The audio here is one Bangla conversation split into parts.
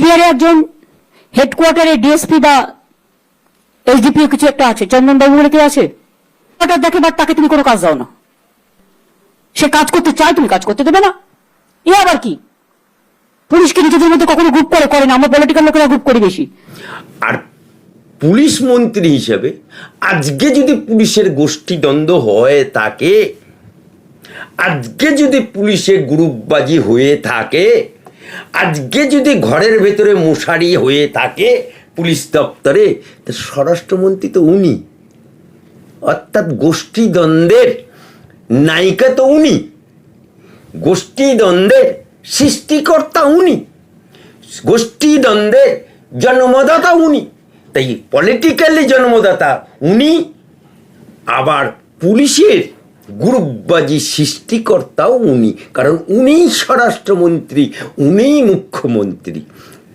কোচবিহারে একজন হেডকোয়ার্টারে ডিএসপি বা এসডিপি কিছু একটা আছে। চন্দনবাবু বলে কেউ আছে? দেখে বাট তাকে তুমি কোনো কাজ দাও না। সে কাজ করতে চায়, তুমি কাজ করতে দেবে না। এ আবার কি? পুলিশকে নিজেদের মধ্যে কখনো গ্রুপ করে করে না। আমরা পলিটিক্যাল লোকেরা গ্রুপ করি বেশি। আর পুলিশ মন্ত্রী হিসেবে আজকে যদি পুলিশের গোষ্ঠীদ্বন্দ্ব হয় থাকে আজকে যদি পুলিশে গ্রুপবাজি হয়ে থাকে আজকে যদি ঘরের ভেতরে মশারি হয়ে থাকে পুলিশ দপ্তরে, তা স্বরাষ্ট্রমন্ত্রী তো উনি। অর্থাৎ গোষ্ঠীদ্বন্দ্বের নায়িকা তো উনি। গোষ্ঠীদ্বন্দ্বের সৃষ্টিকর্তা উনি। গোষ্ঠীদ্বন্দ্বের জন্মদাতা উনি। তাই পলিটিক্যালি জন্মদাতা উনি। আবার পুলিশের গ্রুপবাজি সৃষ্টিকর্তাও উনি কারণ উনিই স্বরাষ্ট্রমন্ত্রী উনিই মুখ্যমন্ত্রী।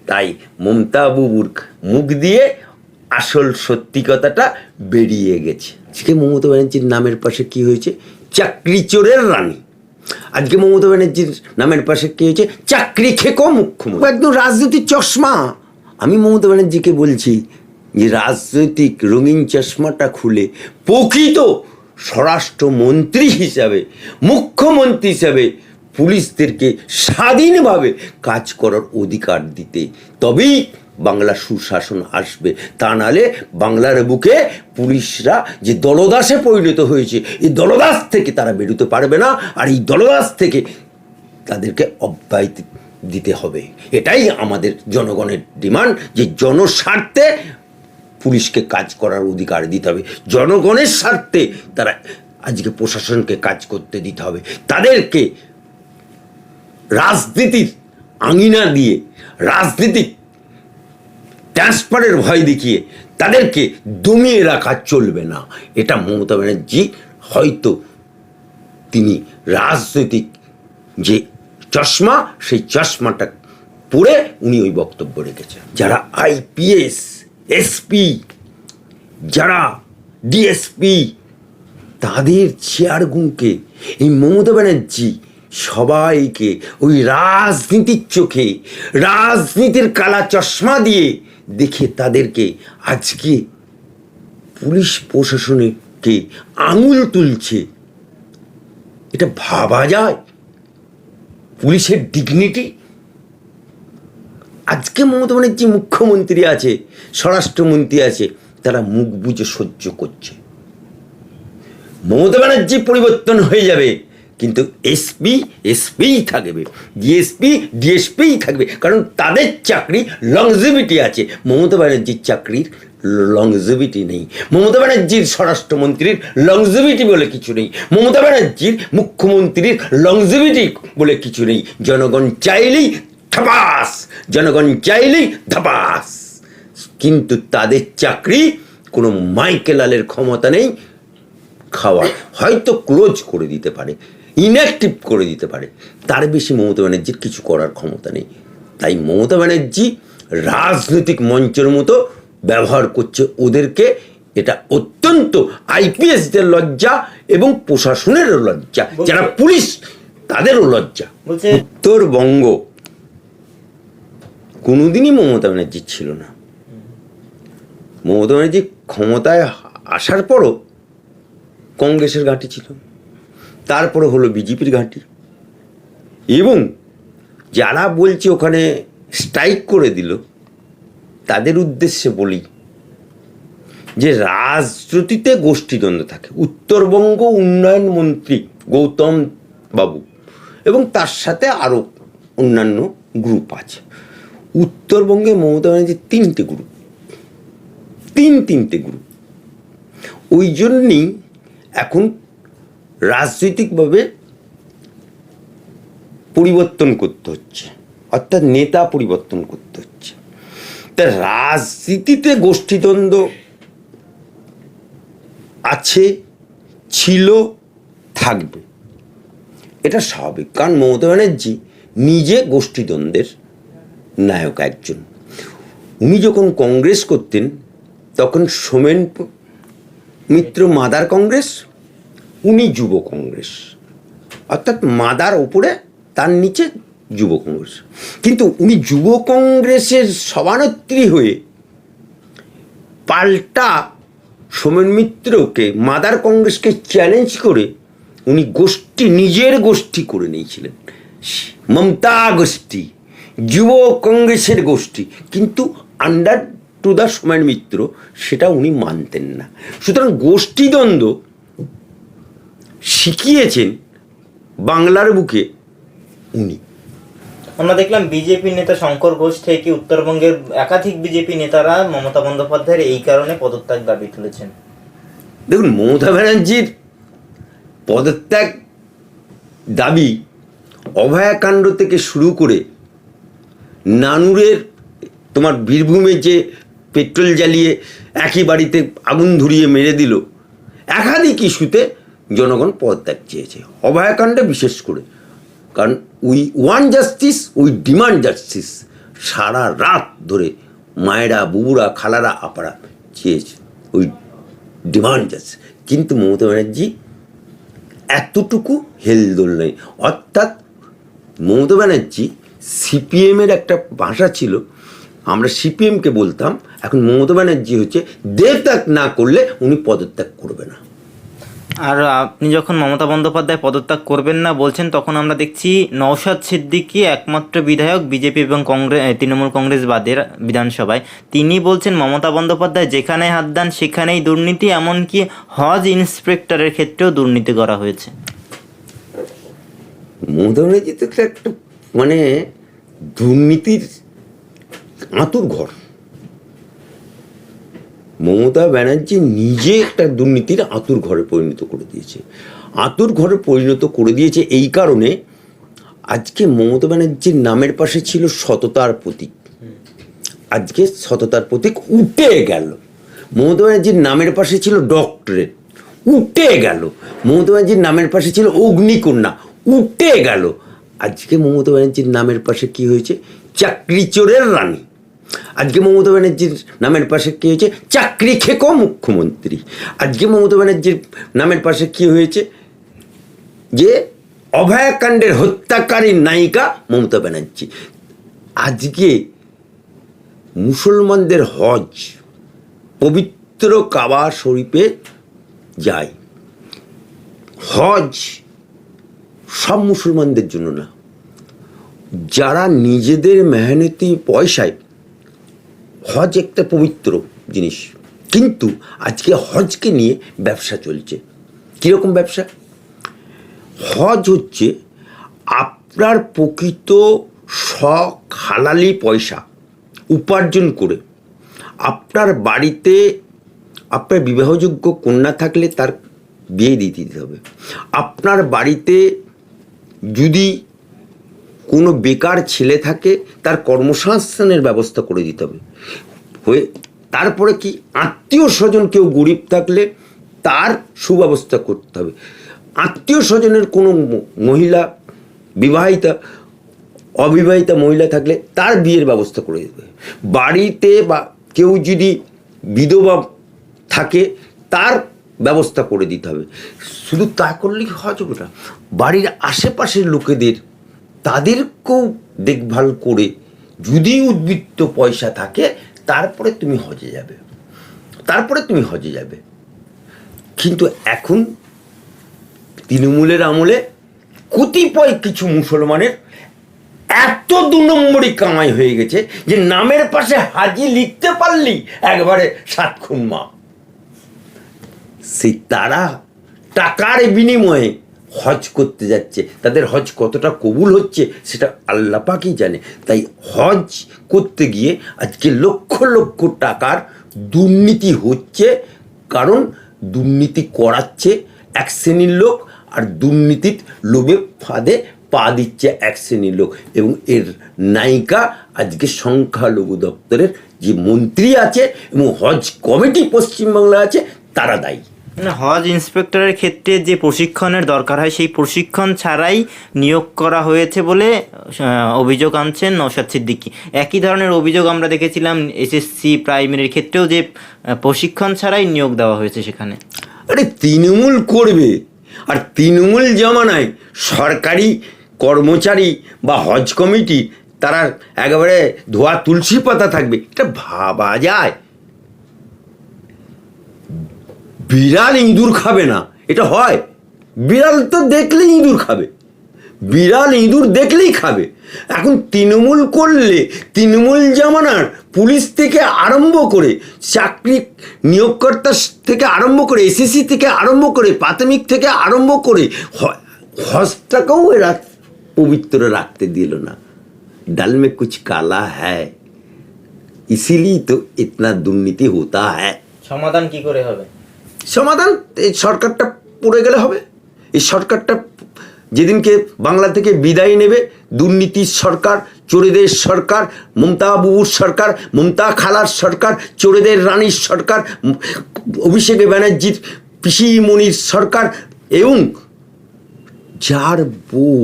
তাই মমতা বাবুর মুখ দিয়ে আসল সত্যি কথাটা বেরিয়ে গেছে। আজকে মমতা ব্যানার্জির নামের পাশে কি হয়েছে? চাকরি চোরের রানী। আজকে মমতা ব্যানার্জির নামের পাশে কি হয়েছে? চাকরি খেকো মুখ্যমন্ত্রী। একদম রাজনৈতিক চশমা। আমি মমতা ব্যানার্জিকে বলছি যে রাজনৈতিক রঙিন চশমাটা খুলে প্রকৃত স্বরাষ্ট্রমন্ত্রী হিসাবে, মুখ্যমন্ত্রী হিসাবে পুলিশদেরকে স্বাধীনভাবে কাজ করার অধিকার দিতে। তবেই বাংলা সুশাসন আসবে। তা নাহলে বাংলার বুকে পুলিশরা যে দলদাসে পরিণত হয়েছে, এই দলদাস থেকে তারা বেরোতে পারবে না, আর এই দলদাস থেকে তাদেরকে অব্যাহতি দিতে হবে। এটাই আমাদের জনগণের ডিমান্ড, যে জনস্বার্থে পুলিশকে কাজ করার অধিকার দিতে হবে। জনগণের স্বার্থে তারা আজকে প্রশাসনকে কাজ করতে দিতে হবে। তাদেরকে রাজনীতির আঙিনা দিয়ে রাজনীতিক ট্রান্সফারের ভয় দেখিয়ে তাদেরকে দমিয়ে রাখা চলবে না। এটা মমতা ব্যানার্জি হয়তো তিনি রাজনৈতিক যে চশমা, সেই চশমাটা পরে উনি ওই বক্তব্য রেখেছেন। যারা আইপিএস এসপি, যারা ডিএসপি, তাদের চেয়ারগুনকে এই মমতা ব্যানার্জি সবাইকে ওই রাজনীতির চোখে, রাজনীতির কালা চশমা দিয়ে দেখে তাদেরকে আজকে পুলিশ প্রশাসনকে আঙুল তুলছে। এটা ভাবা যায়? পুলিশের ডিগনিটি আজকে মমতা ব্যানার্জি মুখ্যমন্ত্রী আছে, স্বরাষ্ট্রমন্ত্রী আছে, তারা মুখ বুঝে সহ্য করছে। মমতা ব্যানার্জি পরিবর্তন হয়ে যাবে, কিন্তু এসপি এসপিই থাকবে ডিএসপি ডিএসপিই থাকবে, কারণ তাদের চাকরি লংজিভিটি আছে। মমতা ব্যানার্জির চাকরির লংজিভিটি নেই। মমতা ব্যানার্জির স্বরাষ্ট্রমন্ত্রীর লংজিভিটি বলে কিছু নেই। মমতা ব্যানার্জির মুখ্যমন্ত্রীর লংজিভিটি বলে কিছু নেই। জনগণ চাইলেই ধাপাস জনগণ চাইলেই ধাপাস কিন্তু তাদের চাকরি কোনো মাইকেলালের ক্ষমতা নেই খাওয়ার। হয়তো ক্লোজ করে দিতে পারে ইনঅ্যাক্টিভ করে দিতে পারে। তার বেশি মমতা ব্যানার্জির কিছু করার ক্ষমতা নেই। তাই মমতা ব্যানার্জি রাজনৈতিক মঞ্চের মতো ব্যবহার করছে ওদেরকে। এটা অত্যন্ত আইপিএসদের লজ্জা এবং প্রশাসনেরও লজ্জা। যারা পুলিশ তাদেরও লজ্জা। উত্তরবঙ্গ কোনোদিনই মমতা ব্যানার্জির ছিল না। মমতা ব্যানার্জি ক্ষমতায় আসার পরও কংগ্রেসের ঘাঁটি ছিল। তারপরে হলো বিজেপির ঘাঁটি। এবং যারা বলছে ওখানে স্ট্রাইক করে দিল, তাদের উদ্দেশ্যে বলি যে রাজনীতিতে গোষ্ঠীদ্বন্দ্ব থাকে। উত্তরবঙ্গ উন্নয়ন মন্ত্রী গৌতম বাবু এবং তার সাথে আরও অন্যান্য গ্রুপ আছে। উত্তরবঙ্গে মমতা ব্যানার্জির তিনটে গ্রুপ তিন তিনটে গ্রুপ ওই জন্যই এখন রাজনৈতিকভাবে পরিবর্তন করতে হচ্ছে। অর্থাৎ নেতা পরিবর্তন করতে হচ্ছে। তা রাজনীতিতে গোষ্ঠীদ্বন্দ্ব আছে, ছিল, থাকবে। এটা স্বাভাবিক। কারণ মমতা ব্যানার্জি নিজে গোষ্ঠীদ্বন্দ্বের নায়ক একজন। উনি যখন কংগ্রেস করতেন, তখন সোমেন মিত্র মাদার কংগ্রেস, উনি যুব কংগ্রেস। অর্থাৎ মাদার ওপরে, তার নিচে যুব কংগ্রেস। কিন্তু উনি যুব কংগ্রেসের সভানেত্রী হয়ে পাল্টা সোমেন মিত্রকে, মাদার কংগ্রেসকে চ্যালেঞ্জ করে, উনি গোষ্ঠী, নিজের গোষ্ঠী করে নিয়েছিলেন। মমতা গোষ্ঠী। যুব কংগ্রেসের গোষ্ঠী। কিন্তু under to the Somen Mitra সেটা উনি মানতেন না। সুতরাং গোষ্ঠীদ্বন্দ্ব শিখিয়েছেন বাংলার বুকে উনি। আমরা দেখলাম বিজেপি নেতা শঙ্কর ঘোষ থেকে উত্তরবঙ্গের একাধিক বিজেপি নেতারা মমতা বন্দ্যোপাধ্যায়ের এই কারণে পদত্যাগ দাবি তুলেছেন। দেখুন মমতা ব্যানার্জির পদত্যাগ দাবি অভয়াকাণ্ড থেকে শুরু করে নানুরের তোমার বীরভূমে যে পেট্রোল জ্বালিয়ে একই বাড়িতে আগুন ধরিয়ে মেরে দিল, একাধিক ইস্যুতে জনগণ পদত্যাগ চেয়েছে। অভয়াকাণ্ডে বিশেষ করে, কারণ we want justice, we demand justice. সারা রাত ধরে মায়েরা, বুবুরা, খালারা, আপারা চেয়েছে ওই ডিমান্ড জাস্টিস। কিন্তু মমতা ব্যানার্জি এতটুকু হেলদোল নেই। অর্থাৎ মমতা ব্যানার্জি সিপিএমের একটা ভাষা ছিল আমরা সিপিএমকে বলতাম এখন মমতা ব্যানার্জি হচ্ছে দেবত্যাগ না করলে উনি পদত্যাগ করবে না। আর আপনি যখন মমতা বন্দ্যোপাধ্যায় পদত্যাগ করবেন না বলছেন তখন আমরা দেখছি নওশাদ সিদ্দিকী একমাত্র বিধায়ক বিজেপি এবং কংগ্রেস তৃণমূল কংগ্রেস বাদের বিধানসভায়। তিনি বলছেন মমতা বন্দ্যোপাধ্যায় যেখানে হাত দেন সেখানেই দুর্নীতি এমনকি হজ ইন্সপেক্টরের ক্ষেত্রেও দুর্নীতি করা হয়েছে। মমতা ব্যানার্জি তো একটা একটা মানে দুর্নীতির আঁতুর ঘর। মমতা ব্যানার্জি নিজে একটা দুর্নীতির আঁতুর ঘরে পরিণত করে দিয়েছে। আঁতুর ঘরে পরিণত করে দিয়েছে এই কারণে আজকে মমতা ব্যানার্জির নামের পাশে ছিল সততার প্রতীক। আজকে সততার প্রতীক উঠে গেল। মমতা ব্যানার্জির নামের পাশে ছিল ডক্টরেট উঠে গেল। মমতা ব্যানার্জির নামের পাশে ছিল অগ্নিকন্যা। উঠে গেল। আজকে মমতা ব্যানার্জির নামের পাশে কি হয়েছে? চাকরি চোরের রানী। আজকে মমতা ব্যানার্জির নামের পাশে কি হয়েছে? চাকরি খেকো মুখ্যমন্ত্রী। আজকে মমতা ব্যানার্জির নামের পাশে কি হয়েছে? যে অভয়াকাণ্ডের হত্যাকারী নায়িকা মমতা ব্যানার্জি। আজকে মুসলমানদের হজ পবিত্র কাবা শরীফে যায়। হজ সব মুসলমানদের জন্য না। যারা নিজেদের মেহনতি পয়সায় হজ একটা পবিত্র জিনিস। কিন্তু আজকে হজকে নিয়ে ব্যবসা চলছে। কীরকম ব্যবসা? হজ হচ্ছে আপনার প্রকৃত শখ, হালালি পয়সা উপার্জন করে আপনার বাড়িতে আপনার বিবাহযোগ্য কন্যা থাকলে তার বিয়ে দিয়ে দিতে হবে। আপনার বাড়িতে যদি কোনো বেকার ছেলে থাকে, তার কর্মসংস্থানের ব্যবস্থা করে দিতে হবে। হয়ে, তারপরে কি আত্মীয় স্বজন কেউ গরিব থাকলে তার সুব্যবস্থা করতে হবে। আত্মীয় স্বজনের কোনো মহিলা, বিবাহিতা, অবিবাহিতা মহিলা থাকলে তার বিয়ের ব্যবস্থা করে দিতে হবে। বাড়িতে বা কেউ যদি বিধবা থাকে, তার ব্যবস্থা করে দিতে হবে। শুধু তা করলেই হবে না। বাড়ির আশেপাশের লোকেদের, তাদেরকেও দেখভাল করে যদি উদ্বৃত্ত পয়সা থাকে, তারপরে তুমি হজে যাবে। তারপরে তুমি হজে যাবে। কিন্তু এখন তৃণমূলের আমলে কতিপয় কিছু মুসলমানের এত দু নম্বরই কামাই হয়ে গেছে যে নামের পাশে হাজি লিখতে পারলি, একবারে সাত খুন মা সেই তারা টাকার বিনিময়ে হজ করতে যাচ্ছে। তাদের হজ কতটা কবুল হচ্ছে সেটা আল্লাহ পাকই জানে। তাই হজ করতে গিয়ে আজকে লক্ষ লক্ষ টাকার দুর্নীতি হচ্ছে, কারণ দুর্নীতি করাচ্ছে এক শ্রেণির লোক আর দুর্নীতির লোভে ফাঁদে পা দিচ্ছে এক শ্রেণির লোক এবং এর নায়িকা আজকে সংখ্যালঘু দপ্তরের যে মন্ত্রী আছে এবং হজ কমিটি পশ্চিমবাংলা আছে, তারা দায়ী। হজ ইন্সপেক্টরের ক্ষেত্রে যে প্রশিক্ষণের দরকার হয়, সেই প্রশিক্ষণ ছাড়াই নিয়োগ করা হয়েছে বলে অভিযোগ আনছেন নৌশাদ সিদ্দিকী। একই ধরনের অভিযোগ আমরা দেখেছিলাম এসএসসি প্রাইমারির ক্ষেত্রেও যে প্রশিক্ষণ ছাড়াই নিয়োগ দেওয়া হয়েছে সেখানে। আরে, তৃণমূল করবে। আর তৃণমূল জমানায় সরকারি কর্মচারী বা হজ কমিটি, তারা একেবারে ধোয়া তুলসী পাতা থাকবে। এটা ভাবা যায়। বিড়াল ইঁদুর খাবে না, এটা হয়। বিড়াল তো দেখলেই ইঁদুর খাবে। বিড়াল ইঁদুর দেখলেই খাবে। এখন তৃণমূল করলে, তৃণমূল জামানার পুলিশ থেকে আরম্ভ করে, চাকরি নিয়োগকর্তা থেকে আরম্ভ করে এসএসসি থেকে আরম্ভ করে, প্রাথমিক থেকে আরম্ভ করে হস্তাকেও এরা পবিত্র রাখতে দিল না। ডালমে কুচ কালা হ্যায় ইসিলি তো ইতনা দুর্নীতি হতা হ্যাঁ সমাধান কি করে হবে? সমাধান, এই সরকারটা পড়ে গেলে হবে। এই সরকারটা যেদিনকে বাংলা থেকে বিদায় নেবে, দুর্নীতির সরকার, চোরেদের সরকার, মমতা বাবুর সরকার, মমতা খালার সরকার, চোরেদের রানীর সরকার, অভিষেক ব্যানার্জির পিসিমণির সরকার এবং যার বউ,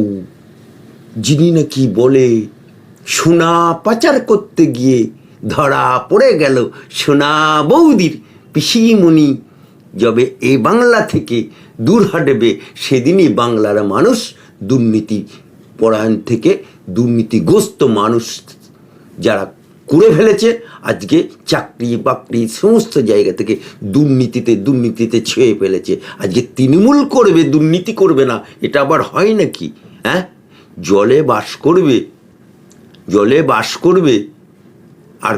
যিনি নাকি বলে সোনা পাচার করতে গিয়ে ধরা পড়ে গেল সোনা বৌদির পিসিমণি যবে এই বাংলা থেকে দূর হাঁটবে, সেদিনই বাংলার মানুষ দুর্নীতি পরায়ণ থেকে দুর্নীতিগ্রস্ত মানুষ যারা করে ফেলেছে, আজকে চাকরি বাকরি সমস্ত জায়গা থেকে দুর্নীতিতে দুর্নীতিতে ছেয়ে ফেলেছে। আজকে তৃণমূল করবে, দুর্নীতি করবে না, এটা আবার হয় নাকি? হ্যাঁ জলে বাস করবে, জলে বাস করবে, আর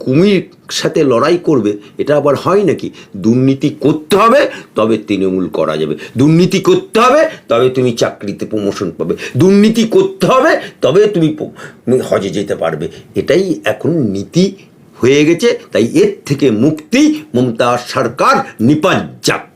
কুমির সাথে লড়াই করবে, এটা আবার হয় নাকি? দুর্নীতি করতে হবে, তবে তৃণমূল করা যাবে। দুর্নীতি করতে হবে, তবে তুমি চাকরিতে প্রমোশন পাবে। দুর্নীতি করতে হবে, তবে তুমি হজে যেতে পারবে। এটাই এখন নীতি হয়ে গেছে, তাই এর থেকে মুক্তি মমতা সরকার নিপাত যাক।